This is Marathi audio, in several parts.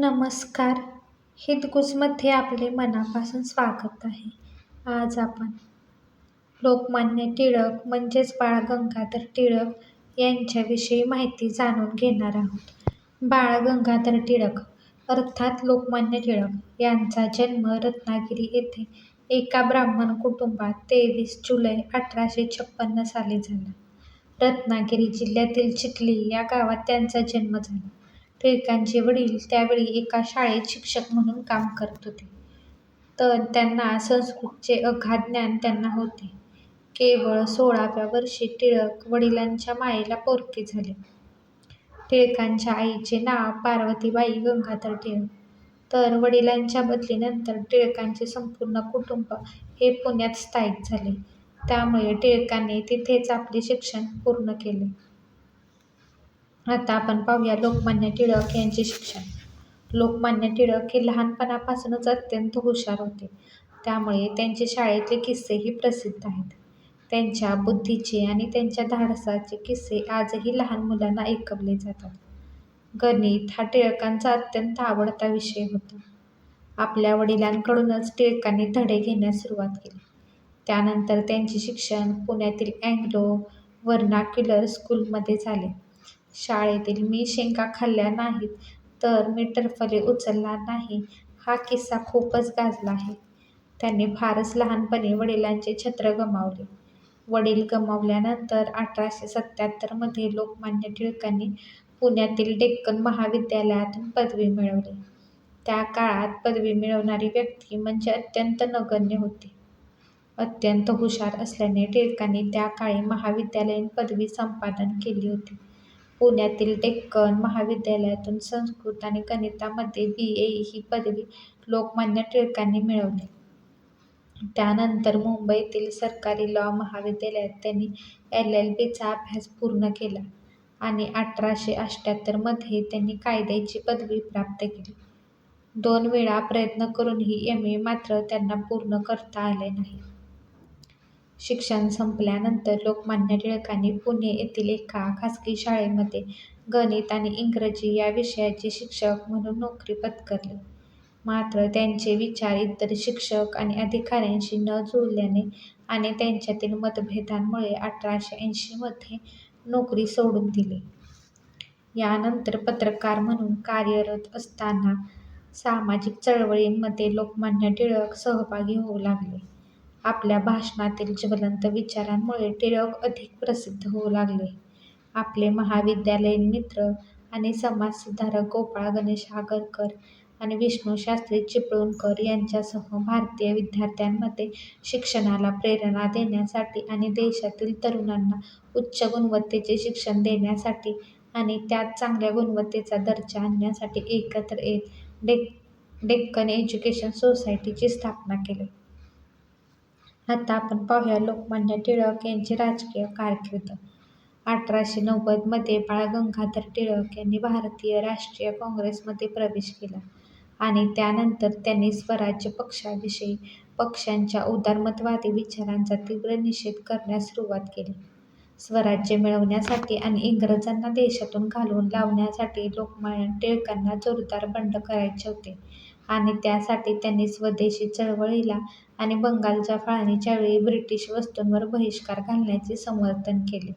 नमस्कार. हितगुजमध्ये आपले मनापासून स्वागत आहे. आज आपण लोकमान्य टिळक म्हणजेच बाळ गंगाधर टिळक यांच्याविषयी माहिती जाणून घेणार आहोत. बाळ गंगाधर टिळक अर्थात लोकमान्य टिळक यांचा जन्म रत्नागिरी येथे एका ब्राह्मण कुटुंबात तेवीस जुलै अठराशे छप्पन्न साली झाला. रत्नागिरी जिल्ह्यातील चिखली या गावात त्यांचा जन्म झाला. टिळकांचे वडील त्यावेळी एका शाळेत शिक्षक म्हणून काम करत होते. तर त्यांना संस्कृतचे अगाध ज्ञान त्यांना होते. केवळ सोळाव्या वर्षी टिळक वडिलांच्या मायेला पोरके झाले. टिळकांच्या आईचे नाव पार्वतीबाई गंगाधर टिळक. तर वडिलांच्या बदलीनंतर टिळकांचे संपूर्ण कुटुंब हे पुण्यात स्थायिक झाले. त्यामुळे टिळकांनी तिथेच आपले शिक्षण पूर्ण केले. आता आपण पाहूया लोकमान्य टिळक यांचे शिक्षण. लोकमान्य टिळक हे लहानपणापासूनच अत्यंत हुशार होते. त्यामुळे त्यांचे शाळेतले किस्सेही प्रसिद्ध आहेत. त्यांच्या बुद्धीचे आणि त्यांच्या धाडसाचे किस्से आजही लहान मुलांना ऐकवले जातात. गणित हा टिळकांचा अत्यंत आवडता विषय होता. आपल्या वडिलांकडूनच टिळकांनी धडे घेण्यास सुरुवात केली. त्यानंतर त्यांचे शिक्षण पुण्यातील अँग्लो वर्नाक्युलर स्कूलमध्ये झाले. शाळेतील मी शेंगा खाल्ल्या नाहीत तर मी टरफले उचलणार नाही. हा किस्सा खूपच गाजला आहे. त्यांनी फारच लहानपणी वडिलांचे छत्र गमावले. वडील गमावल्यानंतर अठराशे सत्त्याहत्तरमध्ये लोकमान्य टिळकांनी पुण्यातील डेक्कन महाविद्यालयातून पदवी मिळवली. त्या काळात पदवी मिळवणारी व्यक्ती म्हणजे अत्यंत नगण्य होती. अत्यंत हुशार असल्याने टिळकांनी त्या काळी महाविद्यालयीन पदवी संपादन केली होती. पुण्यातील डेक्कन महाविद्यालयातून संस्कृत आणि गणितामध्ये बी. ए. ही पदवी लोकमान्य टिळकांनी मिळवली. त्यानंतर मुंबईतील सरकारी लॉ महाविद्यालयात त्यांनी एल. एल. बीचा अभ्यास पूर्ण केला आणि अठराशे अठ्ठ्याहत्तरमध्ये त्यांनी कायद्याची पदवी प्राप्त केली. दोन वेळा प्रयत्न करूनही एम. ए. मात्र त्यांना पूर्ण करता आले नाही. शिक्षण संपल्यानंतर लोकमान्य टिळकांनी पुणे येथील एका खासगी शाळेमध्ये गणित आणि इंग्रजी या विषयाचे शिक्षक म्हणून नोकरी पत्करली. मात्र त्यांचे विचार इतर शिक्षक आणि अधिकाऱ्यांशी न जुळल्याने आणि त्यांच्यातील मतभेदांमुळे अठराशे ऐंशीमध्ये नोकरी सोडून दिली. यानंतर पत्रकार म्हणून कार्यरत असताना सामाजिक चळवळींमध्ये लोकमान्य टिळक सहभागी होऊ लागले. आपल्या भाषणातील ज्वलंत विचारांमुळे टिळक अधिक प्रसिद्ध होऊ लागले. आपले महाविद्यालयीन मित्र आणि समाजसुधारक गोपाळ गणेश आगरकर आणि विष्णूशास्त्री चिपळूणकर यांच्यासह भारतीय विद्यार्थ्यांमध्ये शिक्षणाला प्रेरणा देण्यासाठी आणि देशातील तरुणांना उच्च गुणवत्तेचे शिक्षण देण्यासाठी आणि त्यात चांगल्या गुणवत्तेचा दर्जा आणण्यासाठी एकत्र येत डेक्कन एज्युकेशन सोसायटीची स्थापना केली. आता आपण पाहूया लोकमान्य टिळक यांची राजकीय कारकीर्द अठराशे नव्वदमध्ये बाळ गंगाधर टिळक यांनी भारतीय राष्ट्रीय काँग्रेसमध्ये प्रवेश केला आणि त्यानंतर त्यांनी स्वराज्य पक्षाविषयी पक्षांच्या उदारमतवादी विचारांचा तीव्र निषेध करण्यास सुरुवात केली. स्वराज्य मिळवण्यासाठी आणि इंग्रजांना देशातून घालवून लावण्यासाठी लोकमान्य टिळकांना जोरदार बंड करायचे होते आणि त्यासाठी त्यांनी स्वदेशी चळवळीला आणि बंगालच्या फाळणीच्या वेळी ब्रिटिश वस्तूंवर बहिष्कार घालण्याचे समर्थन केले.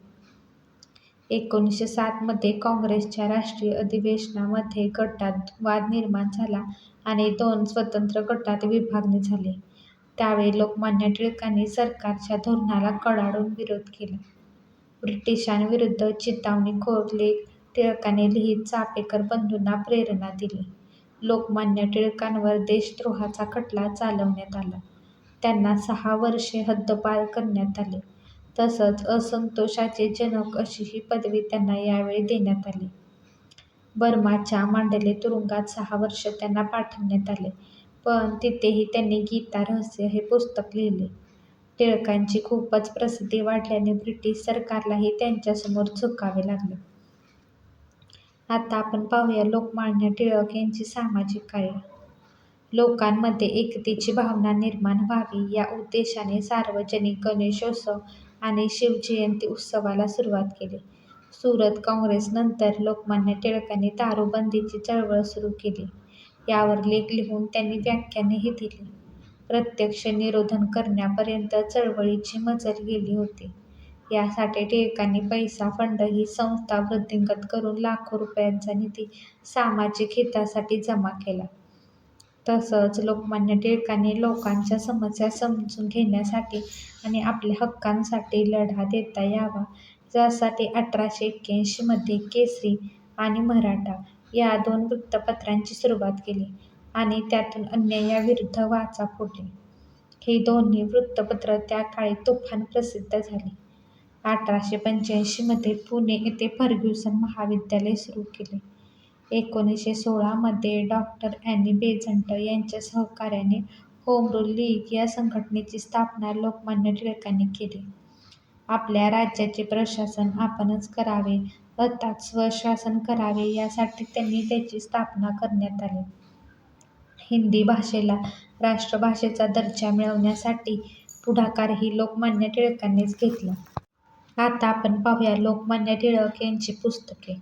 एकोणीसशे सातमध्ये काँग्रेसच्या राष्ट्रीय अधिवेशनामध्ये गटात वाद निर्माण झाला आणि दोन स्वतंत्र गटात विभागणी झाली. त्यावेळी लोकमान्य टिळकांनी सरकारच्या धोरणाला कडाडून विरोध केला. ब्रिटिशांविरुद्ध चितावणी लेख टिळकांनी लिहीत चापेकर बंधूंना प्रेरणा दिली. लोकमान्य टिळकांवर देशद्रोहाचा खटला चालवण्यात आला. त्यांना सहा वर्षे हद्दपार करण्यात आले. तसंच असंतोषाचे जनक अशी ही पदवी त्यांना यावेळी देण्यात आली. बर्माच्या मांडले तुरुंगात सहा वर्षे त्यांना पाठवण्यात आले पण तिथेही त्यांनी गीता रहस्य हे पुस्तक लिहिले. टिळकांची खूपच प्रसिद्धी वाढल्याने ब्रिटिश सरकारलाही त्यांच्यासमोर झुकावे लागले. आता आपण पाहूया लोकमान्य टिळक यांची सामाजिक कार्य लोकांमध्ये एकतेची भावना निर्माण व्हावी या उद्देशाने सार्वजनिक गणेशोत्सव आणि शिवजयंती उत्सवाला सुरुवात केली. सुरत काँग्रेसनंतर लोकमान्य टिळकांनी दारूबंदीची चळवळ सुरू केली. यावर लेख लिहून त्यांनी व्याख्यानेही दिली. प्रत्यक्ष निरोधन करण्यापर्यंत चळवळीची मजल गेली होती. यासाठी टिळकांनी पैसा, फंड ही संस्था वृद्धिंगत करून लाखो रुपयांचा निधी सामाजिक हितासाठी जमा केला. तसंच लोकमान्य टिळकांनी लोकांच्या समस्या समजून घेण्यासाठी आणि आपल्या हक्कांसाठी लढा देता यावा, यासाठी अठराशे एक्क्याऐंशीमध्ये केसरी आणि मराठा या दोन वृत्तपत्रांची सुरुवात केली आणि त्यातून अन्यायाविरुद्ध वाचा फोडली. ही दोन्ही वृत्तपत्रं त्याकाळी तुफान प्रसिद्ध झाली. अठराशे पंच्याऐंशीमध्ये पुणे येथे फर्ग्युसन महाविद्यालय सुरू केले. एकोणीसशे सोळामध्ये डॉक्टर डॉ. अँनी बेझंट यांच्या सहकार्याने होम रूल लीग या संघटनेची स्थापना लोकमान्य टिळकांनी केली. आपल्या राज्याचे प्रशासन आपणच करावे अर्थात स्वशासन करावे यासाठी त्यांनी त्याची स्थापना करण्यात आली. हिंदी भाषेला राष्ट्रभाषेचा दर्जा मिळवण्यासाठी पुढाकारही लोकमान्य टिळकांनीच घेतला. आता आपण पाहूया लोकमान्य टिळक यांची पुस्तके.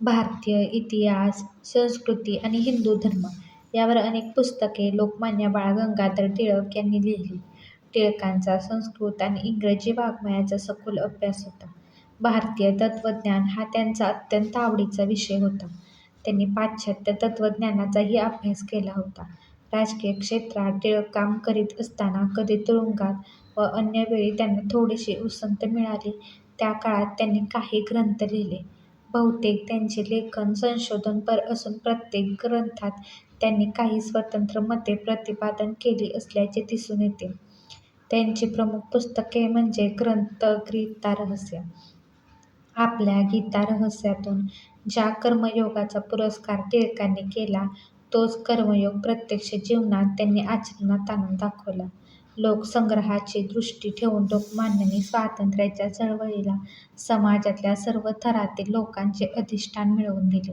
भारतीय इतिहास, संस्कृती आणि हिंदू धर्म यावर अनेक पुस्तके लोकमान्य बाळ गंगाधर टिळक यांनी लिहिली. टिळकांचा संस्कृत आणि इंग्रजी वाङ्मयाचा सखोल अभ्यास होता. भारतीय तत्त्वज्ञान हा त्यांचा अत्यंत आवडीचा विषय होता. त्यांनी पाश्चात्य तत्त्वज्ञानाचाही अभ्यास केला होता. राजकीय क्षेत्रात टिळक काम करीत असताना कधी तुरुंगात व अन्य वेळी त्यांना थोडीशी उसंत मिळाली त्या काळात त्यांनी काही ग्रंथ लिहिले. बहुतेक त्यांचे लेखन संशोधनपर असून प्रत्येक ग्रंथात त्यांनी काही स्वतंत्र मते प्रतिपादन केली असल्याचे दिसून येते. त्यांची प्रमुख पुस्तके म्हणजे ग्रंथ गीतारहस्य. आपल्या गीतारहस्यातून ज्या कर्मयोगाचा पुरस्कार टिळकांनी केला तोच कर्मयोग प्रत्यक्ष जीवनात त्यांनी आचरणात आणून दाखवला. लोकसंग्रहाची दृष्टी ठेवून लोकमान्यांनी स्वातंत्र्याच्या चळवळीला समाजातल्या सर्व थरातील लोकांचे अधिष्ठान मिळवून दिले.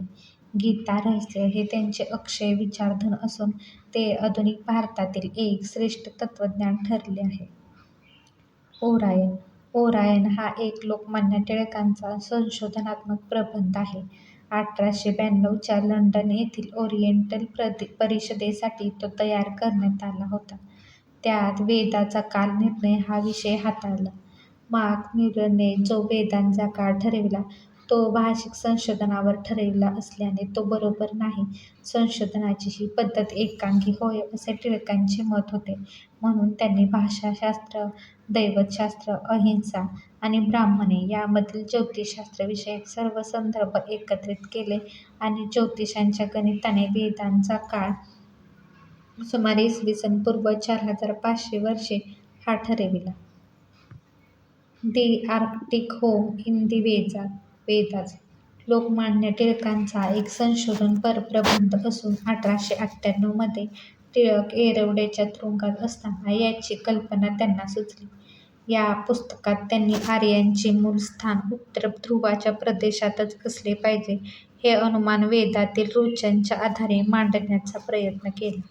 गीता रहस्य हे त्यांचे अक्षय विचारधन असून ते आधुनिक भारतातील एक श्रेष्ठ तत्त्वज्ञान ठरले आहे. ओरायन ओरायन हा एक लोकमान्य टिळकांचा संशोधनात्मक प्रबंध आहे. अठराशे ब्याण्णवच्या लंडन येथील ओरिएंटल परिषदेसाठी तो तयार करण्यात आला होता. त्यात वेदाचा कालनिर्णय हा विषय हाताळला. मार्क म्युलरने जो वेदांचा काळ ठरविला तो भाषिक संशोधनावर ठरविला असल्याने तो बरोबर नाही. संशोधनाची ही पद्धत एकांगी होय असे टिळकांचे मत होते. म्हणून त्यांनी भाषाशास्त्र, दैवतशास्त्र, अहिंसा आणि ब्राह्मणे यामधील ज्योतिषशास्त्रविषयक सर्व संदर्भ एकत्रित केले आणि ज्योतिषांच्या गणिताने वेदांचा काळ सुमारे इसवी सन पूर्व चार हजार पाचशे वर्षे हा ठरविला. The Arctic home in the Vedas Lokmanya टिळकांचा एक संशोधनपर प्रबंध असून अठराशे अठ्ठ्याण्णवमध्ये टिळक येरवड्याच्या तुरुंगात असताना याची कल्पना त्यांना सुचली. या पुस्तकात त्यांनी आर्यांचे मूळ स्थान उत्तर ध्रुवाच्या प्रदेशातच असले पाहिजे हे अनुमान वेदातील रुचांच्या आधारे मांडण्याचा प्रयत्न केला.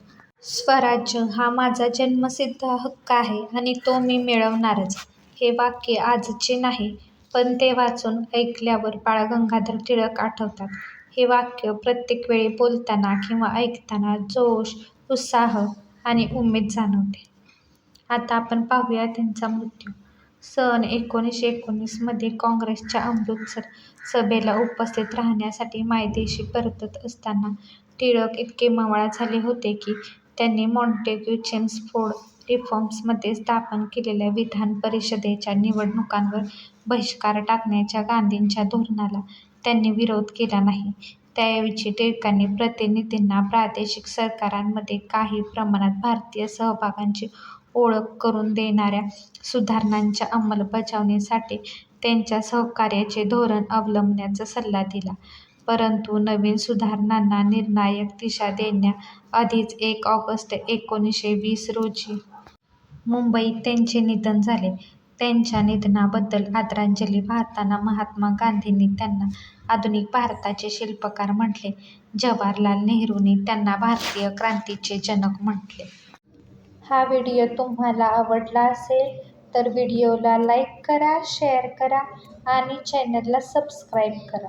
स्वराज्य हा माझा जन्मसिद्ध हक्क आहे आणि तो मी मिळवणारच हे वाक्य आजचे नाही पण ते वाचून, ऐकल्यावर बाळ गंगाधर टिळक आठवतात. हे वाक्य प्रत्येक वेळी बोलताना किंवा ऐकताना जोश, उत्साह आणि उमेद जाणवते. आता आपण पाहूया त्यांचा मृत्यू. सन एकोणीसशे एकोणीसमध्ये काँग्रेसच्या अमृतसर सभेला उपस्थित राहण्यासाठी मायदेशी परतत असताना टिळक इतके मवाळ झाले होते की त्यांनी मॉन्टेग्यू चेम्सफोर्ड रिफॉर्म्समध्ये स्थापन केलेल्या विधान परिषदेच्या निवडणुकांवर बहिष्कार टाकण्याच्या गांधींच्या धोरणाला त्यांनी विरोध केला नाही. त्याऐवजी टिळकांनी प्रतिनिधींना प्रादेशिक सरकारांमध्ये काही प्रमाणात भारतीय सहभागाची ओळख करून देणाऱ्या सुधारणांच्या अंमलबजावणीसाठी त्यांच्या सहकार्याचे धोरण अवलंबण्याचा सल्ला दिला. परंतु नवीन सुधारणांना निर्णायक दिशा देण्याआधीच एक ऑगस्ट एकोणीसशे वीस रोजी मुंबईत त्यांचे निधन झाले. त्यांच्या निधनाबद्दल आदरांजली वाहताना महात्मा गांधींनी त्यांना आधुनिक भारताचे शिल्पकार म्हटले. जवाहरलाल नेहरूंनी त्यांना भारतीय क्रांतीचे जनक म्हटले. हा व्हिडिओ तुम्हाला आवडला असेल तर व्हिडिओला लाईक करा, शेअर करा आणि चॅनलला सबस्क्राईब करा.